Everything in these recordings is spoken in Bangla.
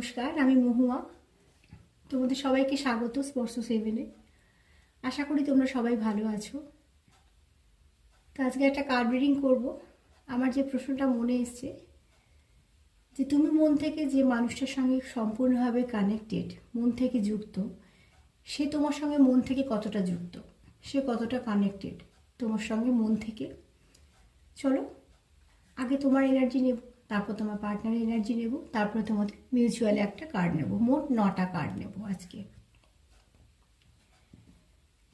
নমস্কার, আমি মহুয়া। তোমাদের সবাইকে স্বাগত স্পর্শ সেভেনে আশা করি তোমরা সবাই ভালো আছো। তো আজকে একটা কার্ড রিডিং করব। আমার যে প্রশ্নটা মনে এসছে, যে তুমি মন থেকে যে মানুষটার সঙ্গে সম্পূর্ণভাবে কানেক্টেড মন থেকে যুক্ত, সে তোমার সঙ্গে মন থেকে কতটা যুক্ত? সে কতটা কানেক্টেড তোমার সঙ্গে মন থেকে? চলো, আগে তোমার এনার্জি নেব। তারপর তোমার পার্টনারের এনার্জি নেব, তারপরে তোমাদের মিউচুয়াল একটা কার্ড নেব, মোট নটা কার্ড নেব আজকে।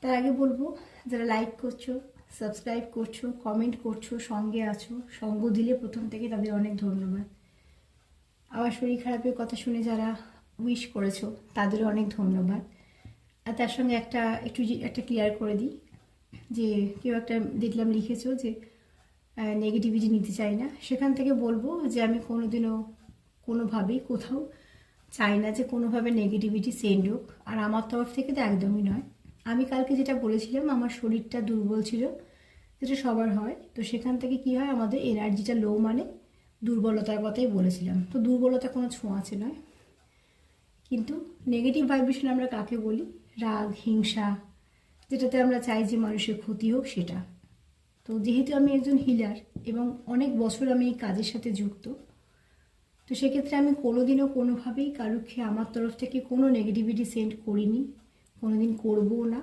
তার আগে বলব, যারা লাইক করছ সাবস্ক্রাইব করছ কমেন্ট করছ, সঙ্গে আছো, সঙ্গ দিলে প্রথম থেকে তাদের অনেক ধন্যবাদ। আমার শরীর খারাপের কথা শুনে যারা উইশ করেছ, তাদেরও অনেক ধন্যবাদ। আর তার সঙ্গে একটা, একটু একটা ক্লিয়ার করে দিই, যে কেউ একটা দেখলাম লিখেছো যে নেগেটিভিটি নিতে চাই না। সেখান থেকে বলব যে আমি কোনোদিনও কোনোভাবেই কোথাও চাই না যে কোনোভাবে নেগেটিভিটি সেন্ড হোক। আর আমার তরফ থেকে তো একদমই নয়। আমি কালকে যেটা বলেছিলাম, আমার শরীরটা দুর্বল ছিল, যেটা সবার হয়। তো সেখান থেকে কি হয়, আমাদের এনার্জিটা লো মানে দুর্বলতার কথাই বলেছিলাম। তো দুর্বলতা কোনো ছোঁয়াচে নয়। কিন্তু নেগেটিভ ভাইব্রেশন আমরা কাকে বলি? রাগ, হিংসা, যেটাতে আমরা চাই যে মানুষের ক্ষতি হোক সেটা। তো যেহেতু আমি একজন হিলার এবং অনেক বছর আমি এই কাজের সাথে যুক্ত, তো সেক্ষেত্রে আমি কোনোদিনও কোনোভাবেই কারুকে আমার তরফ থেকে কোনো নেগেটিভিটি সেন্ড করিনি, কোনোদিন করবও না।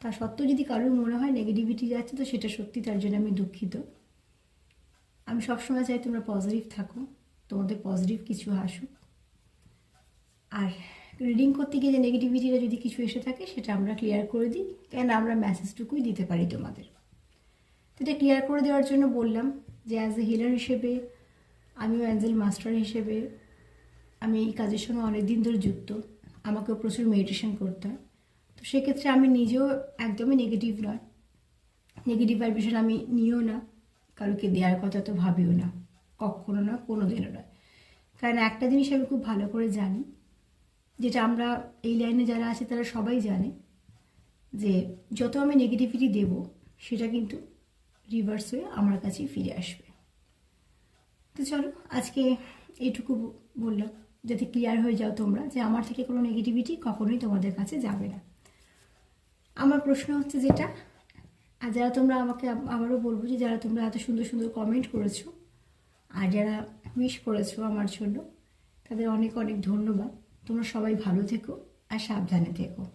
তা সত্ত্বেও যদি কারোর মনে হয় নেগেটিভিটি যাচ্ছে, তো সেটা সত্যি তার জন্য আমি দুঃখিত। আমি সবসময় চাই তোমরা পজিটিভ থাকো, তোমাদের পজিটিভ কিছু আসুক। আর রিডিং করতে গিয়ে যে নেগেটিভিটিটা যদি কিছু এসে থাকে, সেটা আমরা ক্লিয়ার করে দিই, কেন আমরা মেসেজটুকুই দিতে পারি তোমাদের। এটা ক্লিয়ার করে দেওয়ার জন্য বললাম যে অ্যাজ এ হিলার হিসেবে, আমিও অ্যাঞ্জেল মাস্টার হিসেবে, আমি এই কাজের সঙ্গে অনেক দিন ধরে যুক্ত। আমাকেও প্রচুর মেডিটেশন করতে হয়। তো সেক্ষেত্রে আমি নিজেও একদমই নেগেটিভ নয়। নেগেটিভ ভাইব্রেশন আমি নিও না। কারোকে দেওয়ার কথা তো ভাবিও না। কখনো না কোনো দিনও নয়। কারণ একটা জিনিস আমি খুব ভালো করে জানি, যেটা আমরা এই লাইনে যারা আছে তারা সবাই জানে, যে যত আমি নেগেটিভিটি দেব, সেটা কিন্তু রিভার্স হয়ে আমার কাছেই ফিরে আসবে। তো চলো, আজকে এইটুকু ব- বললাম। যাতে ক্লিয়ার হয়ে যাও তোমরা যে আমার থেকে কোনো নেগেটিভিটি কখনোই তোমাদের কাছে যাবে না। আমার প্রশ্ন হচ্ছে যেটা, আর যারা তোমরা আমাকে আব- আবারও বলব যে যারা তোমরা এত সুন্দর সুন্দর কমেন্ট করেছ, আর যারা উইশ করেছ আমার জন্য, তাদের অনেক অনেক ধন্যবাদ। তোমরা সবাই ভালো থেকো আর সাবধানে থেকো।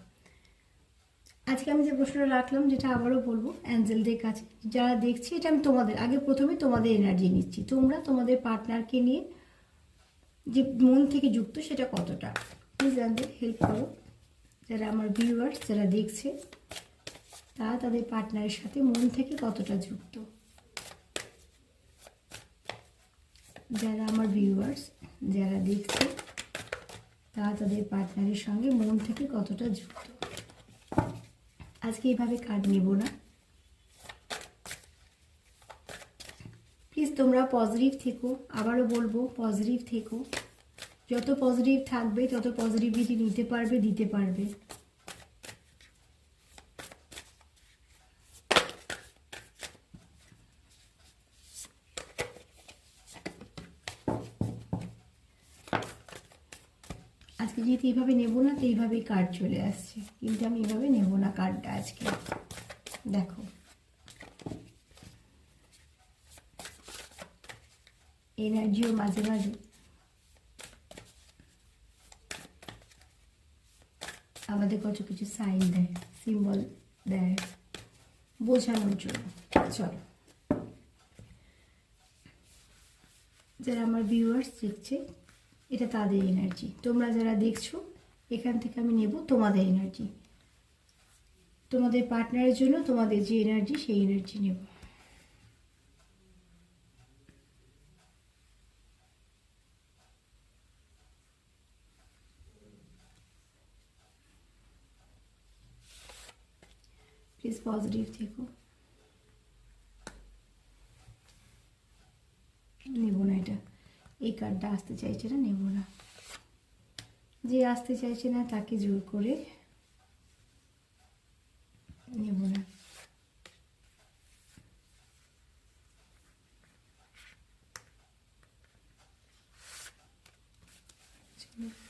আজকে আমি যে প্রশ্নটা রাখলাম, যেটা আবারও বলব, অ্যাঞ্জেলদের কাছে। যারা দেখছি, এটা আমি তোমাদের, আগে প্রথমে তোমাদের এনার্জি নিচ্ছি। তোমরা তোমাদের পার্টনারকে নিয়ে যে মন থেকে যুক্ত, সেটা কতটা? প্লিজ অ্যাঞ্জেল হেল্প করো। যারা আমার ভিউয়ার্স যারা দেখছে, তারা তাদের পার্টনারের সাথে মন থেকে কতটা যুক্ত? যারা আমার ভিউয়ার্স যারা দেখছে, তারা তাদের পার্টনারের সঙ্গে মন থেকে কতটা যুক্ত? আজকে এইভাবে কাট নেব না। প্লিজ তোমরা পজিটিভ থেকো, আবারও বলব পজিটিভ থেকো। যত পজিটিভ থাকবে, তত পজিটিভিটি নিতে পারবে, দিতে পারবে আজকে যেহেতু এইভাবে নেব না, তো এইভাবেই কার্ড চলে আসছে। কিন্তু আমি এইভাবে নেব না কার্ডটা আজকে। দেখো। এনার্জিও মাঝে মাঝে। আমাদের কত কিছু সাইন দেয় সিম্বল দেয়। বোঝানোর জন্য। চলো। যারা আমার ভিউয়ার্স দেখছে এটা তাদের এনার্জি তোমরা যারা দেখছ, এখান থেকে আমি নেব তোমাদের এনার্জি তোমাদের পার্টনারের জন্য তোমাদের যে এনার্জি সেই এনার্জি নেব। প্লিজ পজিটিভ থেকো নেব না এটা এই কার্ডটা আসতে চাইছে না, নেব না। যে আসতে চাইছে না, তাকে জোর করে নেব না।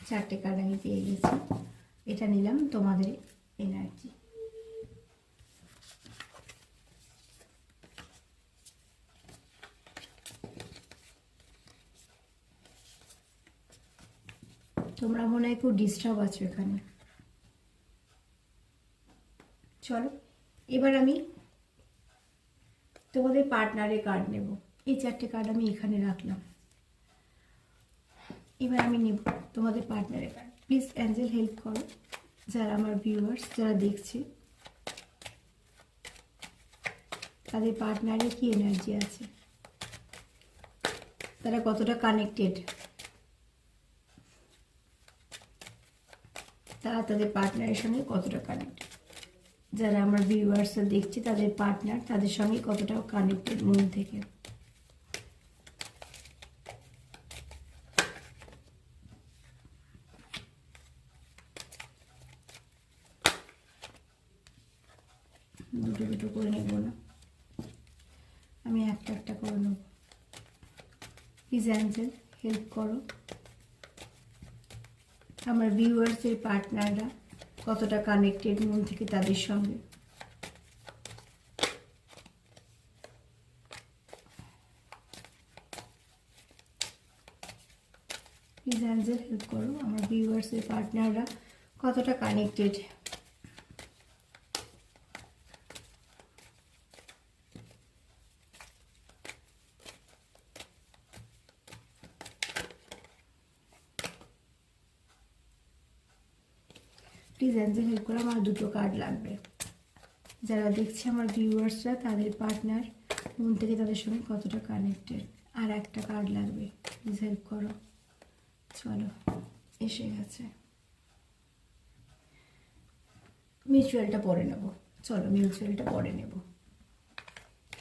চারটে কার্ড আমি পেয়ে গেছি। এটা নিলাম তোমাদের এনার্জি খুব ডিস্টার্ব আছো এখানে। চলো, এবার আমি তোমাদের পার্টনারের কার্ড নেব। এই চারটে কার্ড আমি এখানে রাখলাম। এবার আমি নেব তোমাদের পার্টনারের কার্ড প্লিজ অ্যাঞ্জেল হেল্প করো। যারা আমার ভিউয়ার্স যারা দেখছে, তাদের পার্টনারে কি এনার্জি আছে? তারা কতটা কানেক্টেড তারা তাদের পার্টনারের সঙ্গে কতটা কানেক্ট যারা আমার ভিউয়ার্সরা দেখছে, তাদের পার্টনার তাদের সঙ্গে কতটা কানেক্টেড মন থেকে? দুটো দুটো করে নেব না। আমি একটা একটা করে নেব। প্লিজ অ্যাঞ্জেল হেল্প করো। আমার ভিউয়ার্সের পার্টনাররা কতটা কানেক্টেড মন থেকে তাদের সঙ্গে। প্লিজ অ্যাঞ্জেল হেল্প করো। আমার ভিউয়ার্সের পার্টনাররা কতটা কানেক্টেড প্লিজ অ্যাঞ্জেল হেল্প করে আমার দুটো কার্ড লাগবে। যারা দেখছে আমার ভিউয়ার্সরা তাদের পার্টনার মন থেকে তাদের সঙ্গে কতটা কানেক্টেড আর একটা কার্ড লাগবে প্লিজ হেল্প করো। চলো, এসে গেছে। মিউচুয়ালটা পরে নেব। চলো মিউচুয়ালটা পরে নেব।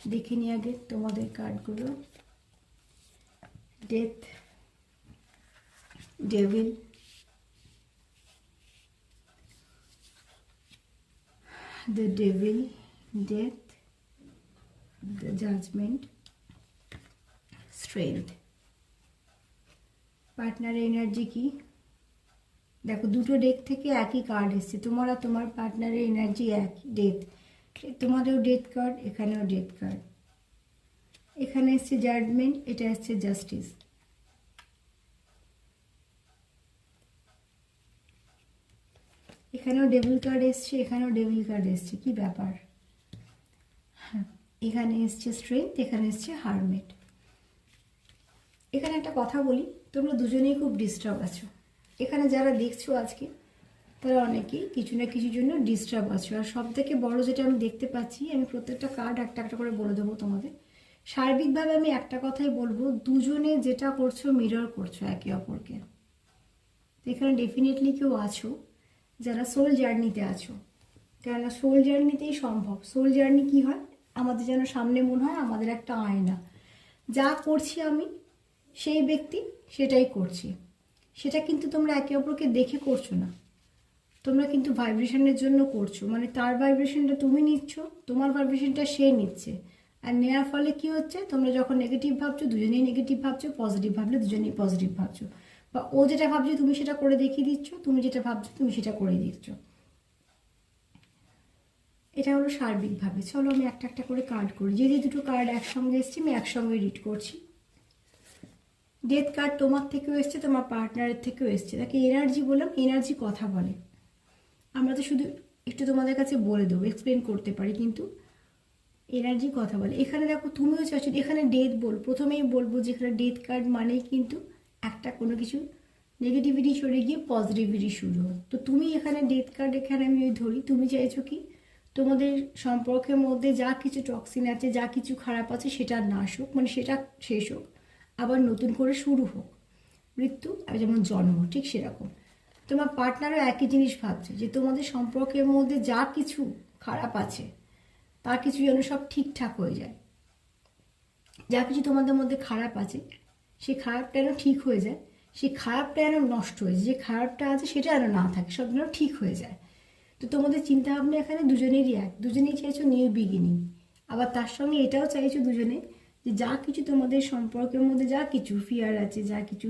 দেখে নিই আগে তোমাদের কার্ডগুলো death devil the devil, death, the judgment, strength. Partner energy কি? দেখো দুটো ডেক থেকে একই কার্ড এসছে। তোমার তোমার পার্টনারের এনার্জি এক ডেথ তোমাদেরও ডেথ কার্ড এখানেও ডেথ কার্ড এখানে এসছে জাজমেন্ট এটা এসছে জাস্টিস এখানেও ডেবিল কার্ড এসছে, এখানেও ডেবিল কার্ড এসছে, কি ব্যাপার? হ্যাঁ এখানে এসছে স্ট্রেংথ এখানে এসছে হারমেট এখানে একটা কথা বলি, তোমরা দুজনেই খুব ডিস্টার্ব আছো। এখানে যারা দেখছ আজকে, তারা অনেকেই কিছু না কিছুর জন্য ডিস্টার্ব আছো। আর সব থেকে বড়ো যেটা আমি দেখতে পাচ্ছি, আমি প্রত্যেকটা কার্ড একটা একটা করে বলে দেবো তোমাদের। সার্বিকভাবে আমি একটা কথাই বলব, দুজনে যেটা করছ মিরর করছ একে অপরকে। এখানে ডেফিনেটলি কেউ আছো। যারা সোল জার্নিতে আছো। কেননা সোল জার্নিতেই সম্ভব। সোল জার্নি কি হয়? আমাদের যেন সামনে মনে হয়, আমাদের একটা আয়না। যা করছি আমি, সেই ব্যক্তি, সেটাই করছি। সেটা কিন্তু তোমরা একে অপরকে দেখে করছ না। তোমরা কিন্তু ভাইব্রেশনের জন্য করছ। মানে তার ভাইব্রেশনটা তুমি নিচ্ছ, তোমার ভাইব্রেশনটা সে নিচ্ছে। আর নেওয়ার ফলে কি হচ্ছে? তোমরা যখন নেগেটিভ ভাবছ, দুজনেই নেগেটিভ ভাবছ পজিটিভ ভাবলে দুজনেই পজিটিভ ভাবছ। বা ও যেটা ভাবছে তুমি সেটা করে দেখিয়ে দিচ্ছ, তুমি যেটা ভাবছ তুমি সেটা করে দিচ্ছ। এটা হলো সার্বিকভাবে। চলো আমি একটা একটা করে কার্ড করি। যে যে দুটো কার্ড একসঙ্গে এসছে, আমি একসঙ্গে রিড করছি। ডেথ কার্ড তোমার থেকেও এসছে, তোমার পার্টনারের থেকেও এসছে। তাকে এনার্জি বললাম এনার্জি কথা বলে। আমরা তো শুধু একটু তোমাদের কাছে বলে দেবো এক্সপ্লেন করতে পারি, কিন্তু এনার্জি কথা বলে। এখানে দেখো, তুমিও চাচ্ছ, এখানে ডেথ বল, প্রথমেই বলব যে এখানে ডেথ কার্ড মানেই কিন্তু একটা কোনো কিছু নেগেটিভিটি সরে গিয়ে পজিটিভিটি শুরু হয়। তো তুমি এখানে ডেথ কার্ড এখানে আমি ওই ধরি। তুমি চাইছো কি তোমাদের সম্পর্কের মধ্যে যা কিছু টক্সিন আছে, যা কিছু খারাপ আছে সেটা নাশ হোক মানে সেটা শেষ হোক, আবার নতুন করে শুরু হোক। মৃত্যু যেমন জন্ম, ঠিক সেরকম। তোমার পার্টনারও একই জিনিস ভাবছে যে তোমাদের সম্পর্কের মধ্যে যা কিছু খারাপ আছে তা কিছু যেন সব ঠিকঠাক হয়ে যায়। যা কিছু তোমাদের মধ্যে খারাপ আছে সেই খারাপটা যেন ঠিক হয়ে যায় সেই খারাপটা যেন নষ্ট হয়ে যায়, যে খারাপটা আছে সেটা যেন না থাকে, সব যেন ঠিক হয়ে যায়। তো তোমাদের চিন্তাভাবনা এখানে দুজনেরই এক, দুজনেই চাইছো নিউ বিগিনিং আবার তার সঙ্গে এটাও চাইছো দুজনে যে যা কিছু তোমাদের সম্পর্কের মধ্যে যা কিছু ফিয়ার আছে, যা কিছু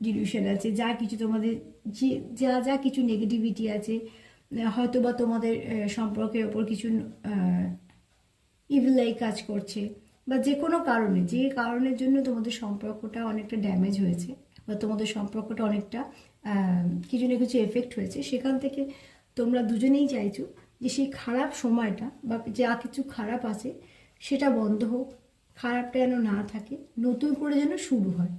ডিলিউশন আছে, যা কিছু তোমাদের যে, যা যা কিছু নেগেটিভিটি আছে হয়তো বা তোমাদের সম্পর্কের ওপর কিছু ইভিলাই কাজ করছে বা যে কোনো কারণে, যে কারণের জন্য তোমাদের সম্পর্কটা অনেকটা ড্যামেজ হয়েছে বা তোমাদের সম্পর্কটা অনেকটা কিছু না কিছু এফেক্ট হয়েছে, সেখান থেকে তোমরা দুজনেই চাইছো যে সেই খারাপ সময়টা বা যা কিছু খারাপ আছে সেটা বন্ধ হোক, খারাপটা যেন না থাকে, নতুন করে যেন শুরু হয়।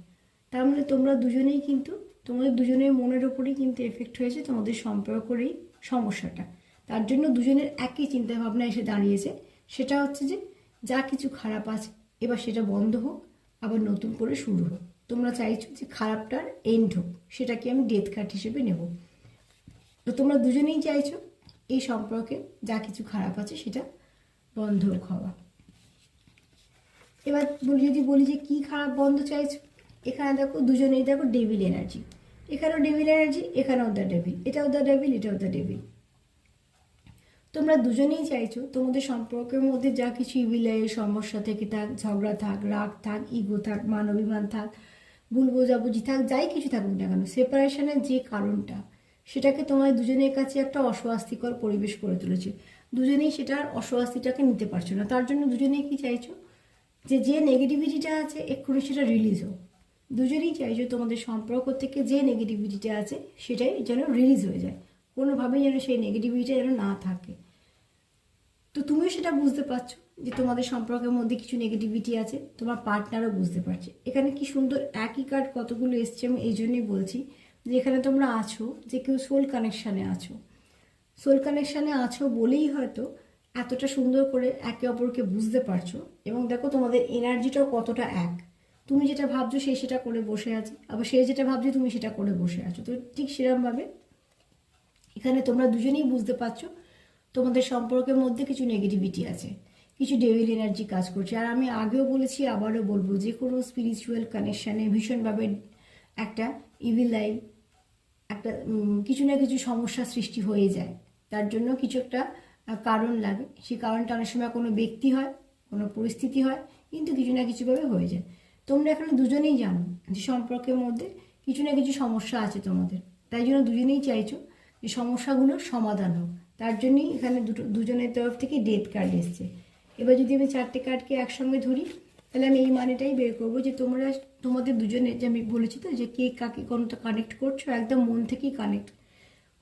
তার মানে তোমরা দুজনেই কিন্তু, তোমাদের দুজনের মনের ওপরেই কিন্তু এফেক্ট হয়েছে তোমাদের সম্পর্কের এই সমস্যাটা। তার জন্য দুজনের একই চিন্তা ভাবনা এসে দাঁড়িয়েছে। সেটা হচ্ছে যে যা কিছু খারাপ আছে, এবার সেটা বন্ধ হোক, আবার নতুন করে শুরু হোক। তোমরা চাইছো যে খারাপটার এন্ড হোক, সেটাকে আমি ডেথ কার্ড হিসেবে নেব। তো তোমরা দুজনেই চাইছো এই সম্পর্কে যা কিছু খারাপ আছে সেটা বন্ধ হোক হওয়া। এবার বলি, যদি বলি যে কি খারাপ বন্ধ চাইছো, এখানে দেখো দুজনেই দেখো ডেভিল এনার্জি এখানেও ডেভিল এনার্জি এখানেও দ্য ডেভিল এটাও দ্য ডেভিল এটাও দ্য ডেভিল তোমরা দুজনেই চাইছো তোমাদের সম্পর্কের মধ্যে যা কিছু ইভিলের সমস্যা থেকে থাক, ঝগড়া থাক, রাগ থাক ইগো থাক, মানবিমান থাক, ভুল বোঝাবুঝি থাক, যাই কিছু থাকুক না কেন সেপারেশনের যে কারণটা, সেটাকে তোমাদের দুজনের কাছে একটা অস্বস্তিকর পরিবেশ করে তুলেছে। দুজনেই সেটার অস্বস্তিটাকে নিতে পারছ না। তার জন্য দুজনেই কি চাইছো? যে যে নেগেটিভিটিটা আছে, এক্ষুনি সেটা রিলিজ হোক। দুজনেই চাইছো তোমাদের সম্পর্ক থেকে যে নেগেটিভিটিটা আছে, সেটাই যেন রিলিজ হয়ে যায়। কোনোভাবেই যেন সেই নেগেটিভিটিটা যেন না থাকে। তো তুমিও সেটা বুঝতে পারছ যে তোমাদের সম্পর্কের মধ্যে কিছু নেগেটিভিটি আছে, তোমার পার্টনারও বুঝতে পারছে। এখানে কি সুন্দর একই কার্ড কতগুলো এসছে আমি এই জন্যই বলছি যে এখানে তোমরা আছো, যে কেউ সোল কানেকশানে আছো। সোল কানেকশানে আছো বলেই হয়তো এতটা সুন্দর করে একে অপরকে বুঝতে পারছ এবং দেখো তোমাদের এনার্জিটাও কতটা এক। তুমি যেটা ভাবছ সে সেটা করে বসে আছে, আবার সে যেটা ভাবছে তুমি সেটা করে বসে আছো। তো ঠিক সেরকমভাবে এখানে তোমরা দুজনেই বুঝতে পারছ, তোমাদের সম্পর্কের মধ্যে কিছু নেগেটিভিটি আছে, কিছু ডেভিল এনার্জি কাজ করছে। আর আমি আগেও বলেছি, আবারও বলব যে কোনো স্পিরিচুয়াল কানেকশানে ভীষণভাবে একটা ইভিল লাইফ একটা কিছু না কিছু সমস্যা সৃষ্টি হয়ে যায়। তার জন্য কিছু একটা কারণ লাগে। সেই কারণটা অনেক সময় কোনো ব্যক্তি হয়, কোনো পরিস্থিতি হয়, কিন্তু কিছু না কিছুভাবে হয়ে যায়। তোমরা এখানে দুজনেই জানো যে সম্পর্কের মধ্যে কিছু না কিছু সমস্যা আছে তোমাদের। তাই জন্য দুজনেই চাইছো যে সমস্যাগুলোর সমাধান হোক। তার জন্যই এখানে দুটো দুজনের তরফ থেকে ডেথ কার্ড এসছে। এবার যদি আমি চারটে কার্ডকে একসঙ্গে ধরি, তাহলে আমি এই মানেটাই বের করব যে তোমরা তোমাদের দুজনে যে আমি বলেছি তো যে কে কাকে কোনটা কানেক্ট করছ, একদম মন থেকেই কানেক্ট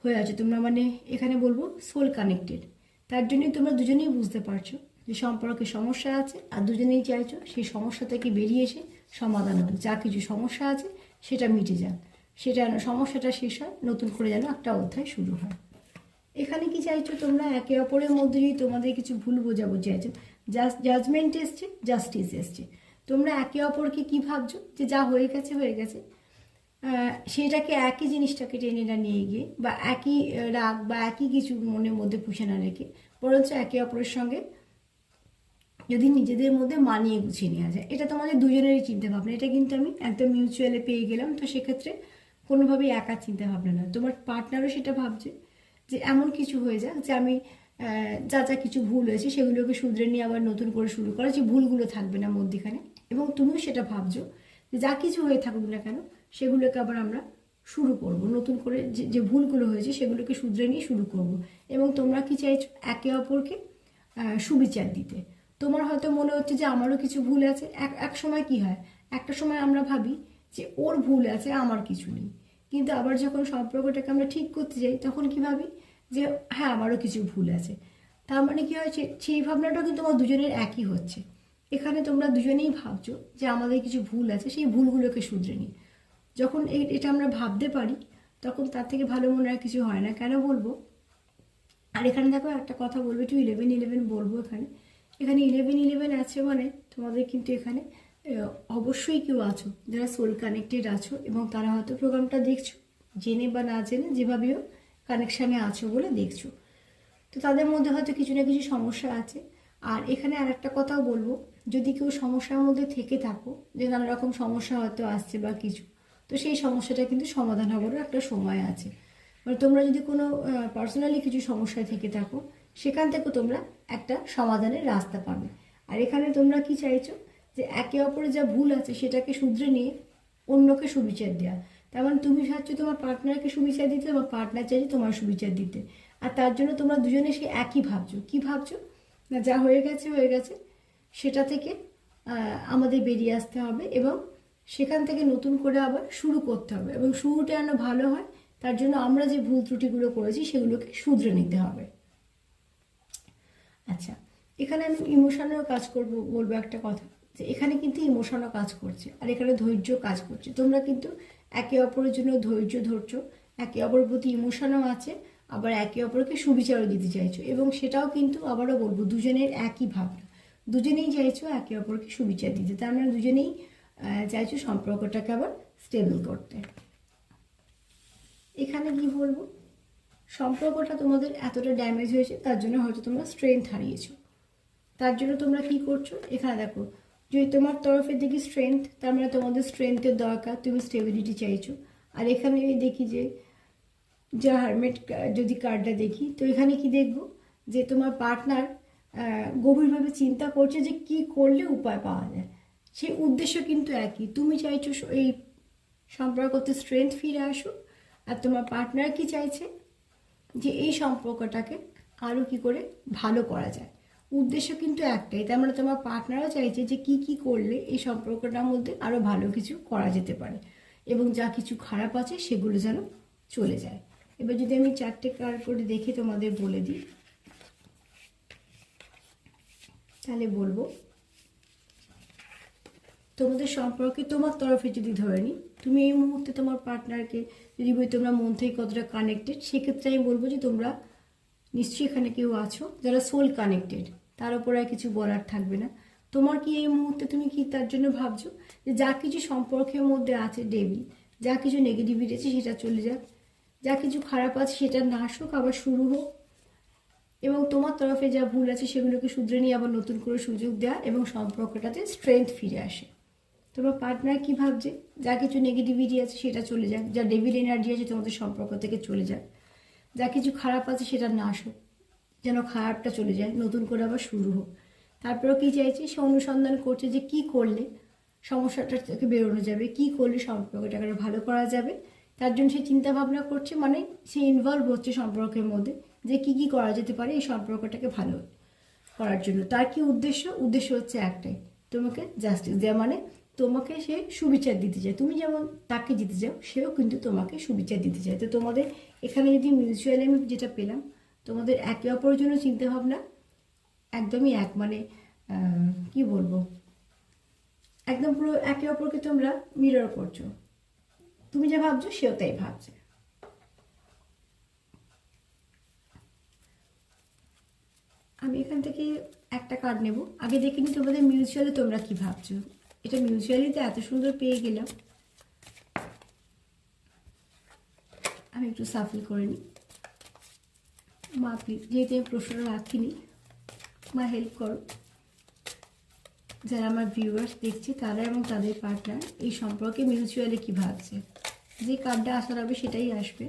হয়ে আছে। তোমরা মানে এখানে বলব সোল কানেক্টেড তার জন্যই তোমরা দুজনেই বুঝতে পারছ যে সম্পর্কে সমস্যা আছে, আর দুজনেই চাইছো সেই সমস্যা থেকে বেরিয়ে এসে সমাধান হোক যা কিছু সমস্যা আছে সেটা মিটে যাক। সেটা যেন সমস্যাটা শেষ হয়, নতুন করে যেন একটা অধ্যায় শুরু হয়। এখানে কি চাইছো তোমরা? একে অপরের মধ্যে যদি তোমাদের কিছু ভুল বোঝাবুঝি আছে। জাজমেন্ট এসছে জাস্টিস এসছে। তোমরা একে অপরকে কি ভাবছ? যে যা হয়ে গেছে হয়ে গেছে। সেটাকে একই জিনিসটাকে টেনে না নিয়ে গিয়ে বা একই রাগ বা একই কিছু মনের মধ্যে পুষে না রেখে, বরঞ্চ একে অপরের সঙ্গে যদি নিজেদের মধ্যে মানিয়ে গুছিয়ে নেওয়া যায়। এটা তোমাদের দুজনেরই চিন্তা ভাবনা এটা কিন্তু আমি একদম মিউচুয়ালে পেয়ে গেলাম। তো সেক্ষেত্রে কোনোভাবেই একা চিন্তা ভাবনা না তোমার পার্টনারও সেটা ভাবছে যে এমন কিছু হয়ে যাক যে আমি যা যা কিছু ভুল হয়েছে সেগুলোকে শুধরে নিয়ে আবার নতুন করে শুরু করা যে ভুলগুলো থাকবে না মধ্যিখানে। এবং তুমিও সেটা ভাবছ যে যা কিছু হয়ে থাকুক না কেন সেগুলোকে আবার আমরা শুরু করব। নতুন করে যে যে ভুলগুলো হয়েছে সেগুলোকে শুধরে নিয়ে শুরু করব। এবং তোমরা কি চাইছো? একে অপরকে সুবিচার দিতে। তোমার হয়তো মনে হচ্ছে যে আমারও কিছু ভুল আছে। এক এক সময় কি হয়? একটা সময় আমরা ভাবি যে ওর ভুল আছে, আমার কিছু নেই। কিন্তু আবার যখন সম্পর্কটাকে আমরা ঠিক করতে যাই, তখন কি ভাবি? যে হ্যাঁ আমারও কিছু ভুল আছে। তার মানে কী হয়েছে? সেই ভাবনাটাও কিন্তু আমার দুজনের একই হচ্ছে। এখানে তোমরা দুজনেই ভাবছ যে, আমাদের কিছু ভুল আছে, সেই ভুলগুলোকে শুধরে নিই যখন এটা আমরা ভাবতে পারি, তখন তার থেকে ভালো মনে হয় কিছু হয় না। কেন বলব? আর এখানে দেখো, একটা কথা বলব, একটু ইলেভেন ইলেভেন বলব এখানে। এখানে ইলেভেন ইলেভেন আছে মানে তোমাদের কিন্তু এখানে অবশ্যই কেউ আছো। যারা সোল কানেক্টেড আছো এবং তারা হয়তো প্রোগ্রামটা দেখছ। জেনে বা না জেনে যেভাবেও কানেকশানে আছো বলে দেখছ। তো তাদের মধ্যে হয়তো কিছু না কিছু সমস্যা আছে। আর এখানে আর একটা কথাও বলব, যদি কেউ সমস্যার মধ্যে থেকে থাকো, যে নানা রকম সমস্যা হয়তো আসছে বা কিছু, তো সেই সমস্যাটা কিন্তু সমাধান হবারও একটা সময় আছে। মানে তোমরা যদি কোনো পার্সোনালি কিছু সমস্যায় থেকে থাকো, সেখান থেকেও তোমরা একটা সমাধানের রাস্তা পাবে। আর এখানে তোমরা কি চাইছো? যে একে অপরের যা ভুল আছে সেটাকে শুধরে নিয়ে অন্যকে সুবিচার দেওয়া তার মানে তুমি চাচ্ছ তোমার পার্টনারকে সুবিচার দিতে বা পার্টনার চাইছে তোমার সুবিচার দিতে। আর তার জন্য তোমরা দুজনে সে একই ভাবছ। কি ভাবছ? না, যা হয়ে গেছে হয়ে গেছে। সেটা থেকে আমাদের বেরিয়ে আসতে হবে এবং সেখান থেকে নতুন করে আবার শুরু করতে হবে। এবং শুরুটা যেন ভালো হয়, তার জন্য আমরা যে ভুল ত্রুটিগুলো করেছি সেগুলোকে শুধরে নিতে হবে। আচ্ছা এখানে আমি ইমোশনেরও কাজ করব, বলব একটা কথা। যে এখানে কিন্তু ইমোশনও কাজ করছে, আর এখানে ধৈর্য কাজ করছে। তোমরা কিন্তু একে অপরের জন্য ধৈর্য ধরছো, একে অপরের প্রতি ইমোশনও আছে, আবার একে অপরকে সুবিচারও দিতে চাইছো। এবং সেটাও কিন্তু আবারও বলব, দুজনের একই ভাবনা। দুজনেই চাইছো একে অপরকে সুবিচার দিতে। তার মানে দুজনেই চাইছো সম্পর্কটাকে আবার স্টেবল করতে। এখানে কি বলব? সম্পর্কটা তোমাদের এতটা ড্যামেজ হয়েছে, তার জন্য হয়তো তোমরা স্ট্রেংথ হারিয়েছো। তার জন্য তোমরা কি করছ? এখানে দেখো যদি তোমার তরফের দেখি স্ট্রেংথ তার মানে তোমাদের স্ট্রেংথের দরকার, তুমি স্টেবিলিটি চাইছো। আর এখানে দেখি যে, যা হারমেট যদি কার্ডটা দেখি, তো এখানে কি দেখব? যে তোমার পার্টনার গভীরভাবে চিন্তা করছে যে কি করলে উপায় পাওয়া যায়। সেই উদ্দেশ্য কিন্তু একই। তুমি চাইছো এই সম্পর্কতে স্ট্রেংথ ফিরে আসুক, আর তোমার পার্টনার কি চাইছে? যে এই সম্পর্কটাকে আরও কি করে ভালো করা যায়। উদ্দেশ্য কিন্তু একটাই, তার মানে তোমার পার্টনারও চাইছে যে কি কি করলে এই সম্পর্কটার মধ্যে আরও ভালো কিছু করা যেতে পারে এবং যা কিছু খারাপ আছে সেগুলো যেন চলে যায়। এবার যদি আমি চারটে কার করে দেখে তোমাদের বলে দিই। তাহলে বলব, তোমাদের সম্পর্কে তোমার তরফে যদি ধরে নিই, তুমি এই মুহূর্তে তোমার পার্টনারকে যদি বলি তোমরা মন থেকে কতটা কানেক্টেড সেক্ষেত্রে আমি বলব যে তোমরা নিশ্চয়ই এখানে কেউ আছো যারা সোল কানেক্টেড তার উপর আর কিছু বলার থাকবে না। তোমার কি এই মুহূর্তে তুমি কি তার জন্য ভাবছ যে যা কিছু সম্পর্কের মধ্যে আছে ডেবি যা কিছু নেগেটিভিটি আছে সেটা চলে যাক, যা কিছু খারাপ আছে সেটা নাশ হোক আবার শুরু হোক। এবং তোমার তরফে যা ভুল আছে সেগুলোকে শুধরে নিয়ে আবার নতুন করে সুযোগ দেওয়া এবং সম্পর্কটাতে স্ট্রেংথ ফিরে আসে। তোমার পার্টনার কি ভাবছে? যা কিছু নেগেটিভিটি আছে সেটা চলে যাক, যা ডেভিল এনার্জি আছে তোমাদের সম্পর্ক থেকে চলে যাক। যা কিছু খারাপ আছে সেটা নাশ হোক যেন খারাপটা চলে যায়, নতুন করে আবার শুরু হোক। তারপরেও কি চাইছে? সে অনুসন্ধান করছে যে কি করলে সমস্যাটা থেকে বেরোনো যাবে, কি করলে সম্পর্কটাকে আরও ভালো করা যাবে। তার জন্য সে চিন্তা ভাবনা করছে মানে সে ইনভলভ হচ্ছে সম্পর্কের মধ্যে যে কি কি করা যেতে পারে এই সম্পর্কটাকে ভালো করার জন্য। তার কি উদ্দেশ্য? উদ্দেশ্য হচ্ছে একটাই, তোমাকে জাস্টিস দেওয়া মানে তোমাকে সে সুবিচার দিতে চায়। তুমি যেমন তাকে দিতে চাও, সেও কিন্তু তোমাকে সুবিচার দিতে চায়। তো তোমাদের এখানে যদি মিউচুয়ালি আমি যেটা পেলাম তোমাদের একে অপরের জন্য চিন্তা ভাবনা একদমই এক মানে কি বলব? একদম পুরো একে অপরকে তোমরা মিরর করছ। তুমি যা ভাবছ সেও তাই ভাবছে। আমি এখান থেকে একটা কার্ড নেব। আগে দেখে নিই তোমাদের মিউচুয়ালি তোমরা কি ভাবছ। এটা মিউচুয়ালিতে এত সুন্দর পেয়ে গেলাম। আমি একটু সাফল করে নিই। মা প্লিজ যেহেতু আমি প্রশ্নটা রাখিনি, মা হেল্প করো। যারা আমার ভিউয়ার্স দেখছে, তারা এবং তাদের পার্টনার এই সম্পর্কে মিউচুয়ালি কী ভাবছে? যে কার্ডটা আসার হবে সেটাই আসবে।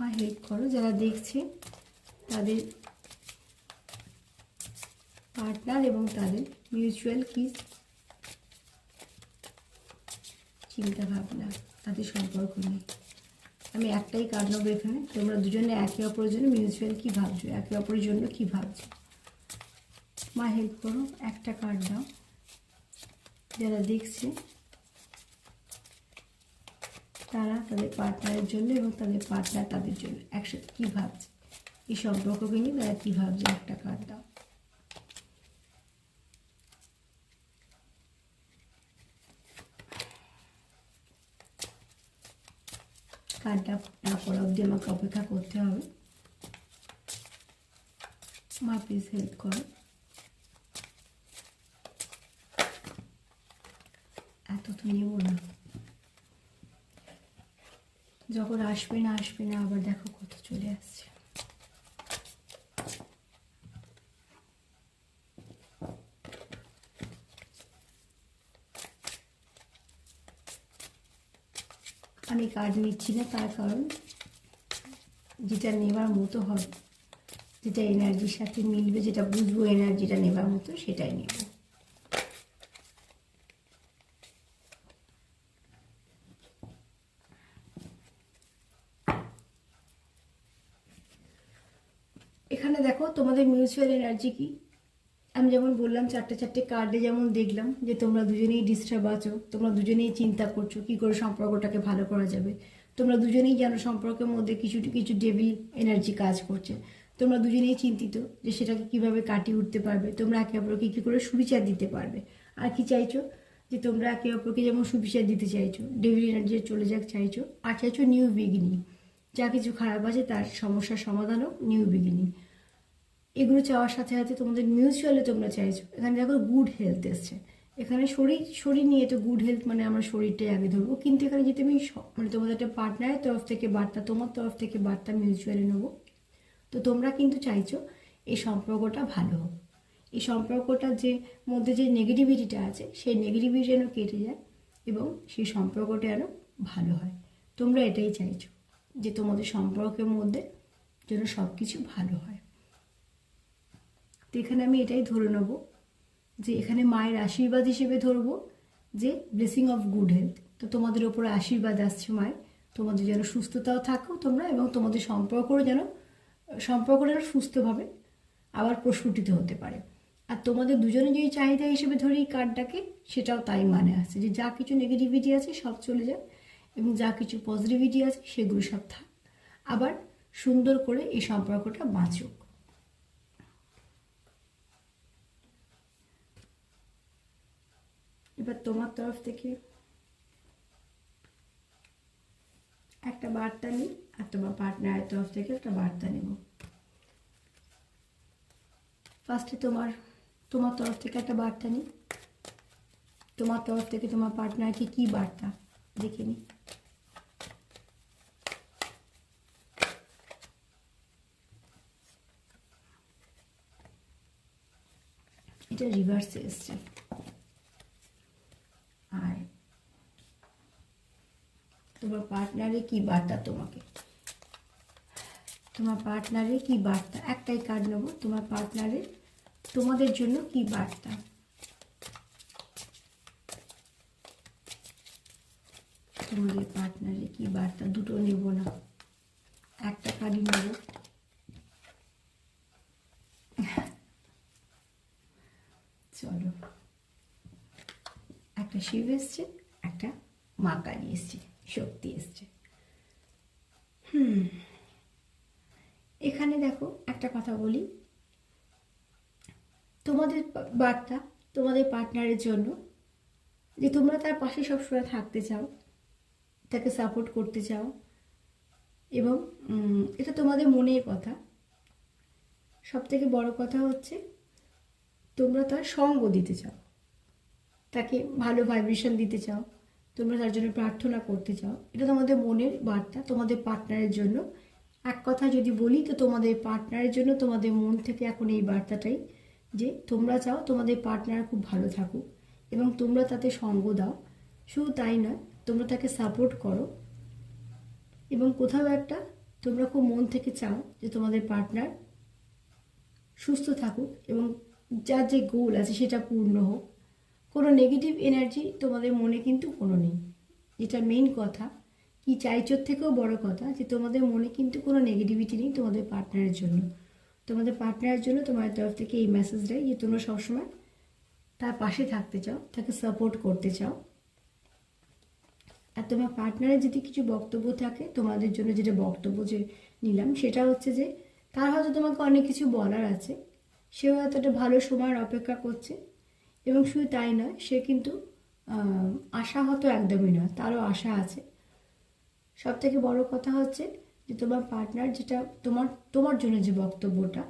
মা হেল্প করো। যারা দেখছে, তাদের পার্টনার এবং তাদের মিউচুয়াল কি চিন্তাভাবনা তাদের সম্পর্ক নিয়ে। আমি একটাই কার্ড নেব এখানে। তোমরা দুজনে একে অপরের জন্য মিউচুয়াল কি ভাবছ? একে অপরের জন্য কী ভাবছ? মা হেল্প করো, একটা কার্ড দাও। যারা দেখছে, তারা তাদের পার্টনারের জন্য এবং তাদের পার্টনার তাদের জন্য। একসাথে কী ভাবছে? এই সম্পর্ককে নিয়ে তারা কী ভাবছে? একটা কার্ড দাও। না পড়া অবধি আমাকে অপেক্ষা করতে হবে। মা প্লিজ হেল্প করো। এত তো নেব না। যখন আসবে না আসবে না, আবার দেখো কত চলে আসছে। আমি কাজ নিচ্ছি না, তার কারণ যেটা নেবার মতো হবে, যেটা এনার্জির সাথে মিলবে, যেটা বুঝব এনার্জিটা নেবার মতো, সেটাই নেব। এখানে দেখো তোমাদের মিউচুয়াল এনার্জি কি? আমি যেমন বললাম চারটে চারটে কার্ডে যেমন দেখলাম যে তোমরা দুজনেই ডিস্টার্ব আছো, তোমরা দুজনেই চিন্তা করছ কি করে সম্পর্কটাকে ভালো করা যাবে, তোমরা দুজনেই জানো সম্পর্কের মধ্যে কিছু কিছু ডেভিল এনার্জি কাজ করছে, তোমরা দুজনেই চিন্তিত যে সেটাকে কীভাবে কাটিয়ে উঠতে পারবে, তোমরা একে অপরকে কী করে সুবিচার দিতে পারবে, আর কি চাইছো? যে তোমরা একে অপরকে যেমন সুবিচার দিতে চাইছো ডেভিল এনার্জি চলে যাক চাইছো, আর চাইছো নিউ বিগিনিং যা কিছু খারাপ আছে তার সমস্যার সমাধান হোক নিউ বিগিনিং এগুলো চাওয়ার সাথে সাথে তোমাদের মিউচুয়ালে তোমরা চাইছো। এখানে দেখো গুড হেলথ এসছে। এখানে শরীর শরীর নিয়ে তো গুড হেলথ মানে আমরা শরীরটাই আগে ধরবো। কিন্তু এখানে যদি আমি মানে তোমাদের একটা পার্টনারের তরফ থেকে বার্তা, তোমার তরফ থেকে বার্তা মিউচুয়ালি নেব। তো তোমরা কিন্তু চাইছো এই সম্পর্কটা ভালো হোক। এই সম্পর্কটা যে, মধ্যে যে নেগেটিভিটিটা আছে, সেই নেগেটিভিটি যেন কেটে যায় এবং সেই সম্পর্কটা যেন ভালো হয়। তোমরা এটাই চাইছো যে তোমাদের সম্পর্কের মধ্যে যেন সব কিছু ভালো হয়। তো এখানে আমি এটাই ধরে নেব যে এখানে মায়ের আশীর্বাদ হিসেবে ধরবো যে ব্লেসিং অফ গুড হেলথ তো তোমাদের ওপরে আশীর্বাদ আসছে মায়ের। তোমাদের যেন সুস্থতাও থাকো তোমরা এবং তোমাদের সম্পর্কও যেন, সম্পর্কটা যেন সুস্থভাবে আবার প্রস্ফুটিত হতে পারে। আর তোমাদের দুজনে যদি চাহিদা হিসেবে ধরি কার্ডটাকে সেটাও তাই মানে আছে যে যা কিছু নেগেটিভিটি আছে সব চলে যায় এবং যা কিছু পজিটিভিটি আছে সেগুলো সব থাক। আবার সুন্দর করে এই সম্পর্কটা বাঁচুক। এবার তোমার তরফ থেকে একটা বার্তা নিই, আর তোমার পার্টনারের তরফ থেকে একটা বার্তা নেব। ফার্স্টে তোমার তোমার তরফ থেকে একটা বার্তা নিই। তোমার তরফ থেকে তোমার পার্টনারকে কি বার্তা দেখে নিই। এটা রিভার্সে এসছে আর তোমার পার্টনারে কি বার্তা তোমাকে? তোমার পার্টনারে কি বার্তা? একটাই কার্ড নেব। তোমার পার্টনারে তোমাদের জন্য কি বার্তা? তোমাদের পার্টনারে কি বার্তা? দুটো নেব না। একটা কার্ডই নেব। চলো। একটা শিব এসছে, একটা মা কালী এসছে। শক্তি এসছে। হুম, এখানে দেখো একটা কথা বলি। তোমাদের বার্তা তোমাদের পার্টনারের জন্য যে তোমরা তার পাশে সবসময় থাকতে চাও, তাকে সাপোর্ট করতে চাও এবং এটা তোমাদের মনের কথা। সব থেকে বড় কথা হচ্ছে তোমরা তার সঙ্গ দিতে চাও, তাকে ভালো ভাইব্রেশন দিতে চাও। তোমরা তার জন্য প্রার্থনা করতে চাও। এটা তোমাদের মনের বার্তা, তোমাদের পার্টনারের জন্য। এক কথা যদি বলি, তো তোমাদের পার্টনারের জন্য তোমাদের মন থেকে এখন এই বার্তাটাই যে তোমরা চাও তোমাদের পার্টনার খুব ভালো থাকুক এবং তোমরা তাতে সঙ্গ দাও। শুধু তাই নয়, তোমরা তাকে সাপোর্ট করো। এবং কোথাও একটা তোমরা খুব মন থেকে চাও যে তোমাদের পার্টনার সুস্থ থাকুক এবং যার যে গোল আছে সেটা পূর্ণ হোক। কোনো নেগেটিভ এনার্জি তোমাদের মনে কিন্তু কোনো নেই। যেটা মেইন কথা, কি চাইছোর থেকেও বড় কথা যে তোমাদের মনে কিন্তু কোনো নেগেটিভিটি নেই তোমাদের পার্টনারের জন্য। তোমাদের পার্টনারের জন্য তোমাদের তরফ থেকে এই মেসেজটাই যে তোমরা সবসময় তার পাশে থাকতে চাও, তাকে সাপোর্ট করতে চাও। আর তোমার পার্টনারের যদি কিছু বক্তব্য থাকে, তোমাদের জন্য যেটা বক্তব্য যে নিলাম, সেটা হচ্ছে যে, তার হয়তো তোমাকে অনেক কিছু বলার আছে, সেও হয়তো একটা ভালো সময়ের অপেক্ষা করছে এবং শুধু তাই নয়, সে কিন্তু আশা হতো একদমই নয়, তারও আশা আছে। সব থেকে বড় কথা হচ্ছে যে তোমার পার্টনার যেটা, তোমার তোমার জন্য যে বক্তব্যটা,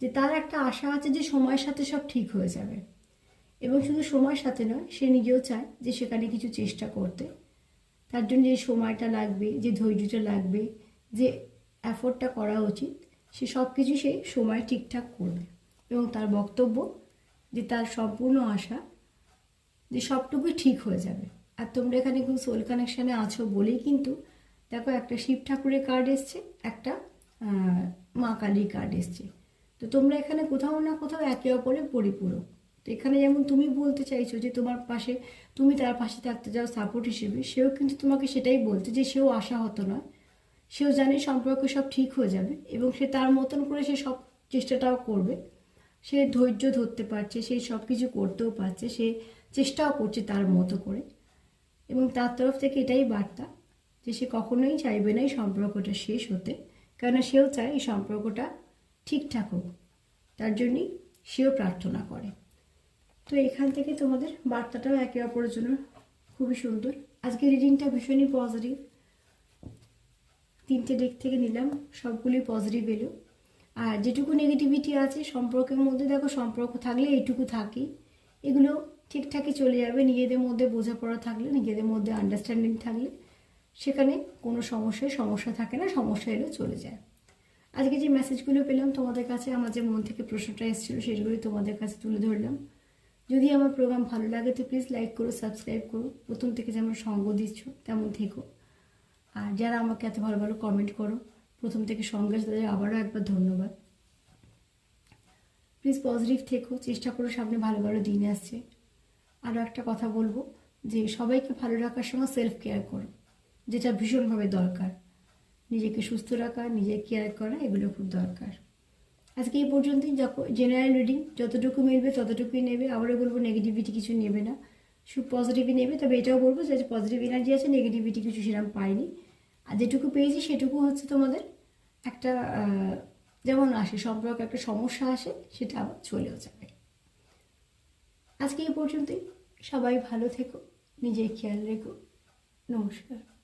যে তার একটা আশা আছে যে সময়ের সাথে সব ঠিক হয়ে যাবে। এবং শুধু সময়ের সাথে নয়, সে নিজেও চায় যে সেখানে কিছু চেষ্টা করতে। তার জন্য যে সময়টা লাগবে, যে ধৈর্যটা লাগবে, যে অ্যাফোর্ডটা করা উচিত, সে সব কিছু সে সময় ঠিকঠাক করবে। এবং তার বক্তব্য যে তার সম্পূর্ণ আশা যে সবটুকুই ঠিক হয়ে যাবে। আর তোমরা এখানে কিন্তু সোল কানেকশানে আছো বলেই কিন্তু দেখো একটা শিব ঠাকুরের কার্ড এসছে, একটা মা কালীর কার্ড এসছে। তো তোমরা এখানে কোথাও না কোথাও একে অপরের পরিপূরক। তো এখানে যেমন তুমি বলতে চাইছো যে তোমার পাশে, তুমি তার পাশে থাকতে চাও সাপোর্ট হিসেবে, সেও কিন্তু তোমাকে সেটাই বলতে যে সেও আশা হতো নয়। সেও জানে সম্পর্ক সব ঠিক হয়ে যাবে এবং সে তার মতন করে সে সব চেষ্টাটাও করবে। সে ধৈর্য ধরতে পারছে, সে সব কিছু করতেও পারছে, সে চেষ্টাও করছে তার মতো করে। এবং তার তরফ থেকে এটাই বার্তা যে সে কখনোই চাইবে না এই সম্পর্কটা শেষ হতে। কেননা সেও চায় এই সম্পর্কটা ঠিকঠাক হোক। তার জন্যই সেও প্রার্থনা করে। তো এখান থেকে তোমাদের বার্তাটাও একে অপরের জন্য খুবই সুন্দর। আজকে রিডিংটা ভীষণই পজিটিভ তিনটে ডেক থেকে নিলাম, সবগুলোই পজিটিভ এলো। আর যেটুকু নেগেটিভিটি আছে সম্পর্কের মধ্যে, দেখো সম্পর্ক থাকলে এইটুকু থাকি। এগুলো ঠিকঠাকই চলে যাবে, নিজেদের মধ্যে বোঝাপড়া থাকলে, নিজেদের মধ্যে আন্ডারস্ট্যান্ডিং থাকলে, সেখানে কোনো সমস্যায় সমস্যা থাকে না, সমস্যা এলেও চলে যায়। আজকে যে মেসেজগুলো পেলাম, তোমাদের কাছে আমার যে মন থেকে প্রশ্নটা এসেছিল, সেগুলোই তোমাদের কাছে তুলে ধরলাম। যদি আমার প্রোগ্রাম ভালো লাগে তো প্লিজ লাইক করো সাবস্ক্রাইব করো। প্রথম থেকে যেমন সঙ্গ দিচ্ছ, তেমন থেকো। আর যারা আমাকে এত ভালো ভালো কমেন্ট করো প্রথম থেকে সঙ্গে তাদের আবারও একবার ধন্যবাদ। প্লিজ পজিটিভ থেকো, চেষ্টা করো সামনে ভালো ভালো দিন আসছে। আরও একটা কথা বলব, যে সবাইকে ভালো রাখার সময় সেলফ কেয়ার করো, যেটা ভীষণভাবে দরকার। নিজেকে সুস্থ রাখা নিজের কেয়ার করা, এগুলো খুব দরকার। আজকে এই পর্যন্তই জেনারেল রিডিং যতটুকু মিলবে ততটুকুই নেবে। আবারও বলব নেগেটিভিটি কিছু নেবে না। শুধু পজিটিভই নেবে, তবে এটাও বলব যে পজিটিভ এনার্জি আছে নেগেটিভিটি কিছু সেরকম পাইনি। আর যেটুকু পেয়েছি সেটুকু হচ্ছে তোমাদের একটা যেমন আসে সম্পর্কে একটা সমস্যা আসে, সেটা আবার চলেও যাবে। আজকে এই পর্যন্তই। সবাই ভালো থেকো, নিজের খেয়াল রেখো। নমস্কার।